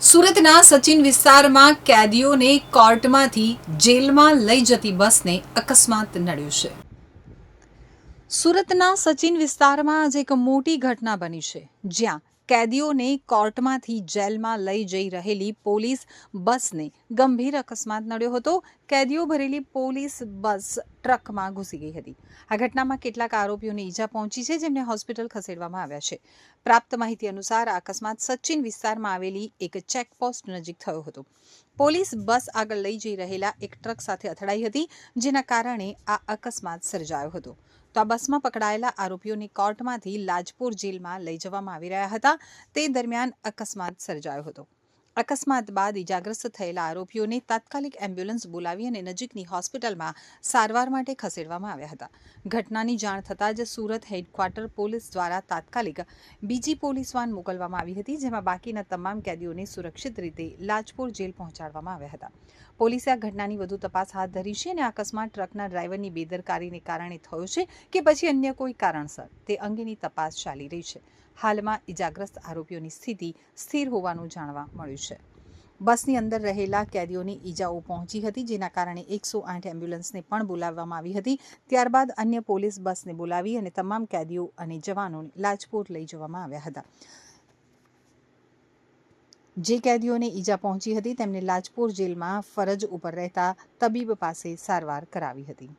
સુરતના સચિન વિસ્તારમાં કેદીઓને કોર્ટમાંથી જેલમાં લઈ જતી બસને અકસ્માત નડ્યો છે. સુરતના સચિન વિસ્તારમાં આજે એક મોટી ઘટના બની છે, જ્યાં કેદીઓને કોર્ટમાંથી જેલમાં લઈ જઈ રહેલી પોલીસ બસને ગંભીર અકસ્માત નડ્યો હતો. કેદીઓ ભરેલી પોલીસ બસ ટ્રકમાં ઘૂસી ગઈ હતી. આ ઘટનામાં કેટલાક આરોપીઓને ઈજા પહોંચી છે જેમને હોસ્પિટલ ખસેડવામાં આવ્યા છે. પ્રાપ્ત માહિતી અનુસાર આ અકસ્માત સચિન વિસ્તારમાં આવેલી એક ચેકપોસ્ટ નજીક થયો હતો. પોલીસ બસ આગળ લઈ જઈ રહેલા એક ટ્રક સાથે અથડાઈ હતી, જેના કારણે આ અકસ્માત સર્જાયો હતો. તો આ બસમાં પકડાયેલા આરોપીઓને કોર્ટમાંથી લાજપુર જેલમાં લઈ જવામાં આવી રહ્યા હતા. તે દરમિયાન અકસ્માત સર્જાયો હતો. અકસ્માત બાદ ઇજાગ્રસ્ત થયેલા આરોપીઓને તાત્કાલિક એમ્બ્યુલન્સ બોલાવી અને નજીકની હોસ્પિટલમાં સારવાર માટે ખસેડવામાં આવ્યા હતા. ઘટનાની જાણ થતાં જ સુરત હેડક્વાર્ટર પોલીસ દ્વારા તાત્કાલિક બીજી પોલીસ વાન મોકલવામાં આવી હતી, જેમાં બાકીના તમામ કેદીઓને સુરક્ષિત રીતે લાજપોર જેલ પહોંચાડવામાં આવ્યા હતા. પોલીસે આ ઘટનાની વધુ તપાસ હાથ ધરી છે અને અકસ્માત ટ્રકના ડ્રાઈવરની બેદરકારીને કારણે થયો છે કે પછી અન્ય કોઈ કારણસર? તે અંગેની તપાસ ચાલી રહી છે. હાલમાં ઇજાગ્રસ્ત આરોપીઓની સ્થિતિ સ્થિર હોવાનું જાણવા મળ્યું છે. બસની અંદર રહેલા કેદીઓને ઈજાઓ પહોંચી હતી, જેના કારણે એકસો આઠ એમ્બ્યુલન્સને પણ બોલાવવામાં આવી હતી. ત્યારબાદ અન્ય પોલીસ બસને બોલાવી અને તમામ કેદીઓ અને જવાનોને લાજપોર લઈ જવામાં આવ્યા હતા. જે કેદીઓને ઈજા પહોંચી હતી, તેમને લાજપોર જેલમાં ફરજ ઉપર રહેતા તબીબ પાસે સારવાર કરાવી હતી.